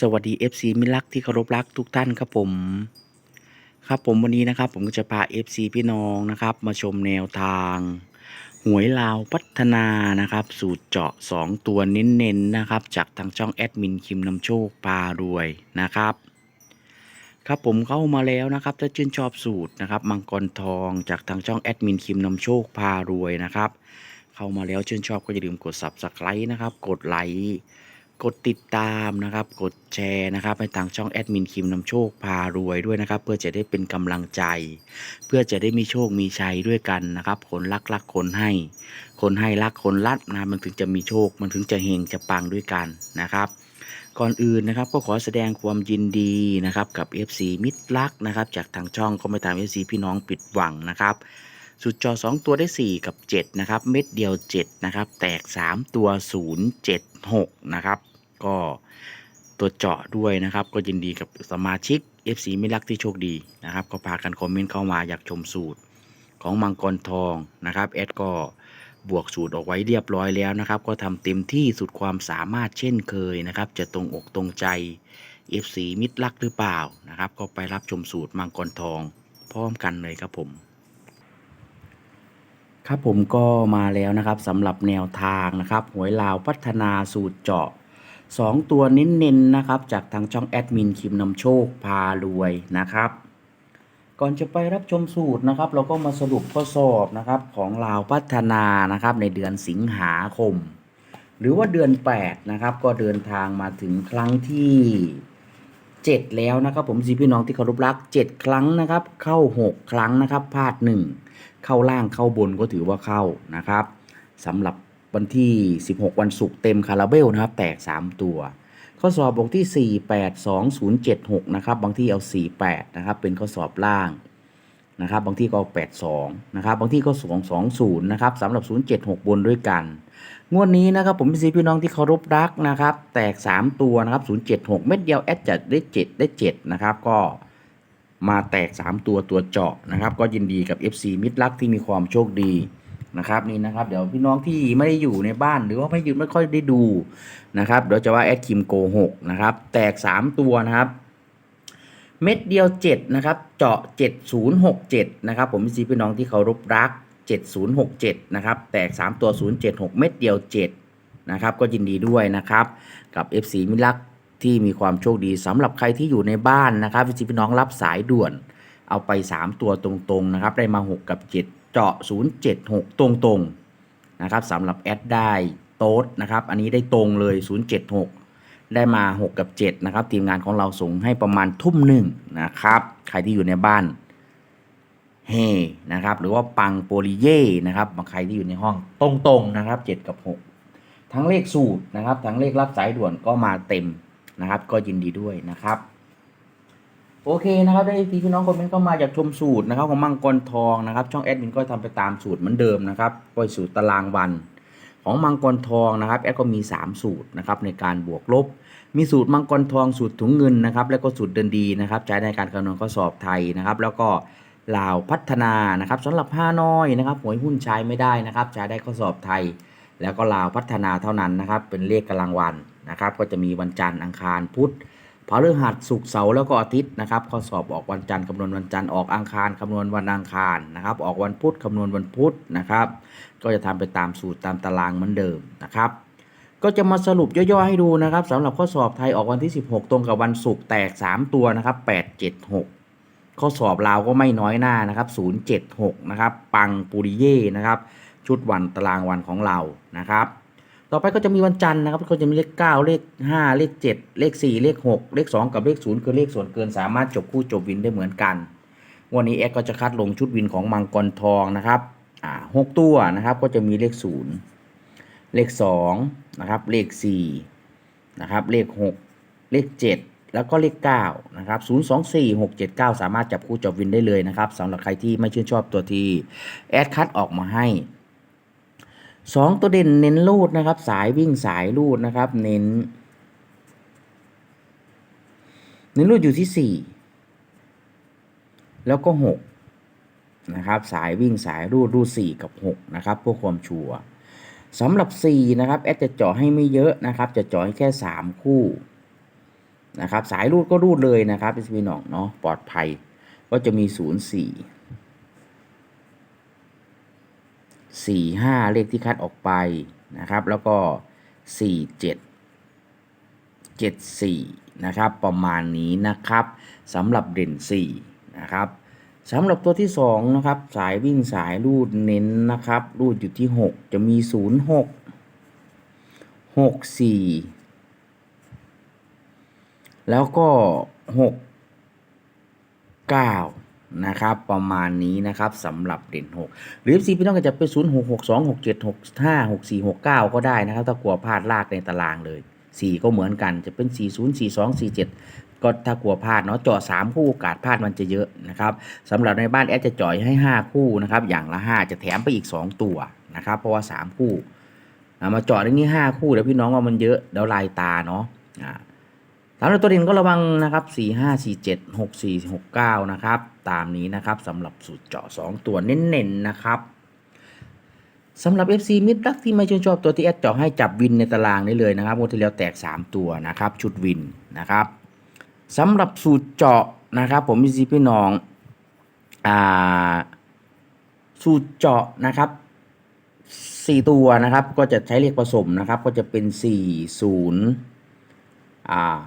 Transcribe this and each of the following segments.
สวัสดี FC มิตรรักที่เคารพรักทุกท่านครับผม ครับผมวันนี้นะครับ ผมก็จะพา FC พี่น้องนะครับ มาชมแนวทาง หวยลาวพัฒนานะครับ สูตรเจาะ 2 ตัวเน้นๆนะครับ จากทางช่องแอดมินคิมนำโชคพารวยนะครับครับผมเข้ามาแล้วนะครับถ้าชื่นชอบสูตรนะครับมังกรทองจากทางช่องแอดมินคิมนำโชคพารวยนะครับ เข้ามาแล้วชื่นชอบก็อย่าลืมกด subscribe นะครับ กดไลค์ กดติดตามนะครับ กดแชร์นะครับให้ทางช่องแอดมินคิมนำโชคพารวยด้วยนะครับ เพื่อจะได้เป็นกำลังใจ เพื่อจะได้มีโชคมีชัยด้วยกันนะครับ คนรักรักคนให้ คนให้รักคนรักนะมันถึงจะมีโชค มันถึงจะเฮงจะปังด้วยกันนะครับ ก่อนอื่นนะครับก็ขอแสดงความยินดีนะครับกับ FC มิตรรักนะครับ จากทางช่องก็ไม่ตาม FC พี่น้องปิดหวังนะครับสุดจอ 2 ตัวได้ 4 กับ 7 นะครับ เม็ดเดียว 7 นะครับ แตก 3 ตัว 0 7 6 นะครับ ก็ตัวเจาะด้วยนะครับ ก็ยินดีกับสมาชิก FC ไม่รักที่โชคดีนะครับ ก็พากันคอมเมนต์เข้ามาอยากชมสูตรของมังกรทองนะครับแอดก็บวกสูตรออกไว้เรียบร้อยแล้วนะครับ ก็ทำเต็มที่สุดความสามารถเช่นเคยนะครับ จะตรงอกตรงใจ FC มิตรรักหรือเปล่านะครับ ก็ไปรับชมสูตรมังกรทองพร้อมกันเลยครับผม ครับผมก็มาแล้วนะครับสำหรับแนวทางนะครับหวยลาวพัฒนาสูตรเจาะ 2 ตัวเน้นๆนะครับ จากทางช่องแอดมินคิมนำโชคพารวยนะครับ ก่อนจะไปรับชมสูตรนะครับ เราก็มาสรุปข้อสอบนะครับของลาวพัฒนานะครับในเดือนสิงหาคม หรือว่าเดือน 8 นะครับ ก็เดินทางมาถึงครั้งที่ 7 แล้วนะครับผมสีพี่น้องที่เคารพรัก 7 ครั้งนะครับ เข้า 6 ครั้งนะครับพลาด 1 เข้าล่างเข้าบนก็ถือว่าเข้านะครับสำหรับ วันที่ 16 วันศุกร์เต็มคาราเบลนะครับ แตก 3 ตัว ข้อสอบบวกที่ 4 8 2 0 7 6 นะครับ บางที่เอา 4 8 นะครับ เป็นข้อสอบล่างนะครับ บางที่ก็เอา8 2 นะครับ บางที่ก็2 2 0 นะครับสำหรับ 0 7 6 บนด้วยกัน งวดนี้นะครับผมพี่พี่น้องที่เคารพรักนะครับ แตก 3 ตัวนะครับ 076 เม็ดเดียวแอดจัดได้ 7 ได้ 7 นะครับก็มาแตก 3 ตัวตัวเจาะนะครับ ก็ยินดีกับ FC มิตรรักที่มีความโชคดี นะครับนี่นะครับเดี๋ยวพี่น้องที่ไม่ได้อยู่ในบ้านหรือว่าไม่อยู่ไม่ค่อยได้ดูนะครับเดี๋ยวจะว่าแอดคิมโกหกนะครับแตก 3 ตัวนะครับ เม็ดเดียว 7 นะครับ เจาะ 7067 นะครับ ผมพี่พี่น้องที่เคารพรัก 7067 นะครับ แตก 3 ตัว 076 เม็ดเดียว 7 นะครับ ก็ยินดีด้วยนะครับ กับ FC มิตรรักที่มีความโชคดีสำหรับใครที่อยู่ในบ้านนะครับพี่พี่น้องรับสายด่วน เอาไป 3 ตัวตรงๆนะครับได้มา 6 กับ 7 เจาะ 076 ตรงๆนะครับสำหรับแอดได้โต๊ดนะครับ อันนี้ได้ตรงเลย 076 ได้มา 6 กับ 7 นะครับ ทีมงานของเราส่งให้ประมาณทุ่มหนึ่งนะครับ ใครที่อยู่ในบ้านเฮนะครับ หรือว่าปังโปลิเย่นะครับใครที่อยู่ในห้องตรงๆนะครับ 7 กับ 6 ทั้งเลขสูตรนะครับ ทั้งเลขรับสายด่วนก็มาเต็มนะครับ ก็ยินดีด้วยนะครับ โอเคนะครับได้ที่พี่น้องคอมเมนต์เข้ามาอยากชมสูตรนะครับของมังกรทองนะครับ ช่องแอดมินก็ทำไปตามสูตรเหมือนเดิมนะครับก็สูตรตารางวัน ของมังกรทองนะครับแอดก็มี 3 สูตรนะครับในการบวกลบ มีสูตรมังกรทองสูตรถุงเงินนะครับแล้วก็สูตรเดินดีนะครับใช้ในการคำนวณข้อสอบไทยนะครับ แล้วก็ลาวพัฒนานะครับสำหรับห้าน้อยนะครับหวยหุ้นใช้ไม่ได้นะครับ ใช้ได้ข้อสอบไทย แล้วก็ลาวพัฒนาเท่านั้นนะครับ เป็นเลขกลังวันนะครับ ก็จะมีวันจันทร์อังคารพุธ พฤหัสศุกร์เสาร์แล้วก็อาทิตย์นะครับ ข้อสอบออกวันจันทร์คำนวณวันจันทร์ออกอังคารคำนวณวันอังคารนะครับ ออกวันพุธคำนวณวันพุธนะครับ ก็จะทำไปตามสูตรตามตารางเหมือนเดิมนะครับ ก็จะมาสรุปย่อๆให้ดูนะครับสำหรับข้อสอบไทยออกวันที่ 16 ตรงกับวันศุกร์แตก 3 ตัวนะครับ 876 ข้อสอบลาวก็ไม่น้อยหน้านะครับ 076 นะครับ ปังปูริเย่นะครับ ชุดวันตารางวันของเรานะครับ ต่อไปก็จะมีวันจันทร์นะครับก็จะมีเลข 9 เลข 5 เลข 7 เลข 4 เลข 6 เลข 2 กับเลข 0 คือเลขส่วนเกินสามารถจบคู่จบวินได้เหมือนกันวันนี้แอดก็จะคัดลงชุดวินของมังกรทองนะครับอ่าหกตัวนะครับก็จะมีเลข 0 เลข2นะครับเลข4นะครับเลข 6 เลข 7 แล้วก็เลข9นะครับ024679 สามารถจับคู่จบวินได้เลยนะครับสำหรับใครที่ไม่ชื่นชอบตัวที่แอดคัดออกมาให้ 2ตัวเด่นเน้นลูดนะครับ สายวิ่งสายลูดนะครับ เน้น เน้นลูดอยู่ที่4แล้วก็6นะครับ สายวิ่งสายรูดรูด4กับ 6 นะครับเพื่อความชัวร์สำหรับ 4 นะครับ แอดจะเจาะให้ไม่เยอะนะครับ จะเจาะให้แค่ 3 คู่นะครับ สายรูดก็รูดเลยนะครับพี่น้องเนาะปลอดภัยก็จะมี 0 4 4 5 เลขที่คัดออกไปนะครับ แล้วก็ 4 7 7 4 นะครับ ประมาณนี้นะครับสำหรับเด่น 4 นะครับสำหรับตัวที่ 2 นะครับ สายวิ่งสายรูดเน้นนะครับ รูดอยู่ที่ 6 จะมี 0 6 6 4 แล้วก็ 6 9 นะครับประมาณนี้นะครับสำหรับเด่น 6 หรือซีพี่น้องก็จะเป็น0 6 6 2 6 7 6 5 6 4 6 9 ก็ได้นะครับ ถ้ากลัวพลาดลากในตารางเลย 4 ก็เหมือนกันจะเป็น 4 0 4 2 4 7 ก็ถ้ากลัวพลาดเนาะเจาะ3คู่โอกาสพลาดมันจะเยอะนะครับสำหรับในบ้านแอดจะจ่อยให้ 5 คู่นะครับอย่างละ 5 จะแถมไปอีก 2 ตัวนะครับเพราะว่า 3 คู่มาเจาะในนี้5คู่เดี๋ยวพี่น้องว่ามันเยอะเดี๋ยวลายตาเนาะสำหรับตัวเด่นก็ระวังนะครับ4 5 4 7 6 4 6 9นะครับ ตามนี้นะครับสำหรับสูตรเจาะ 2 ตัวเน้นๆนะครับสำหรับ FC มิดรักที่ไม่ชื่นชอบตัวที่แอดเจาะให้จับวินในตารางได้เลยนะครับงวดที่แล้วแตก 3 ตัวนะครับ ชุดวินนะครับสำหรับสูตรเจาะนะครับ ผมมีซีพี่น้องอ่าสูตรเจาะนะครับสี่ตัวนะครับก็จะใช้เลขผสมนะครับ ก็จะเป็นสี่ศูนย์อ่า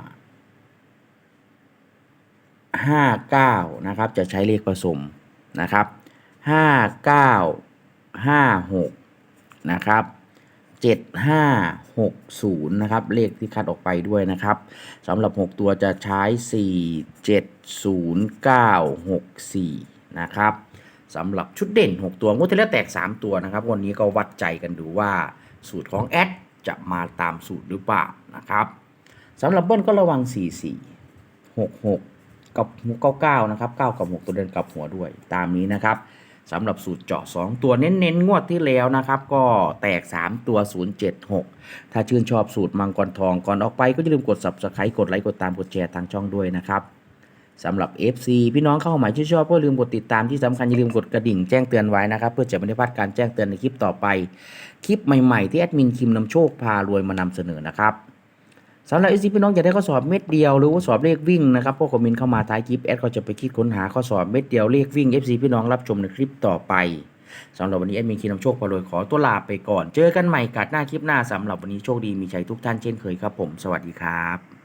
ห้าเก้านะครับ จะใช้เลขผสมนะครับห้าเก้าห้าหกนะครับเจ็ดห้าหกศูนย์นะครับ เลขที่คัดออกไปด้วยนะครับสำหรับหกตัวจะใช้สี่เจ็ดศูนย์เก้าหกสี่นะครับสำหรับชุดเด่น 6 ตัวงวดที่แล้วแตก 3 ตัวนะครับ วันนี้ก็วัดใจกันดูว่าสูตรของแอดจะมาตามสูตรหรือเปล่านะครับสำหรับเบิ้ลก็ระวัง 4 กับ99นะครับ9กับ6ตัวเดินกลับหัวด้วย ตามนี้นะครับสำหรับสูตรเจาะ 2 ตัวเน้นๆงวดที่แล้วนะครับ ก็แตก 3 ตัว 076 ถ้าชื่นชอบสูตรมังกรทองก่อนออกไปก็อย่าลืมกด subscribe กดไลค์กดตามกดแชร์ทางช่องด้วยนะครับสำหรับ FC พี่น้องเข้ามาใหม่ที่ชอบก็ลืมกดติดตามที่สำคัญอย่าลืมกดกระดิ่งแจ้งเตือนไว้นะครับ เพื่อจะไม่ได้พลาดการแจ้งเตือนในคลิปต่อไป คลิปใหม่ๆที่แอดมินคิมนำโชคพารวยมานำเสนอนะครับ สำหรับ FC พี่น้องอยากได้ข้อสอบเม็ดเดียวหรือว่าสอบเลขวิ่งนะครับพวกคอมเมนต์เข้ามาท้ายคลิปแอดก็จะไปคิดค้นหาข้อสอบเม็ดเดียวเลขวิ่ง FC พี่น้องรับชมในคลิปต่อไปสำหรับวันนี้แอดมินคิมนำโชคพอรวยขอตัวลาไปก่อน เจอกันใหม่กัดหน้าคลิปหน้าสำหรับวันนี้โชคดีมีชัยทุกท่านเช่นเคยครับผม สวัสดีครับ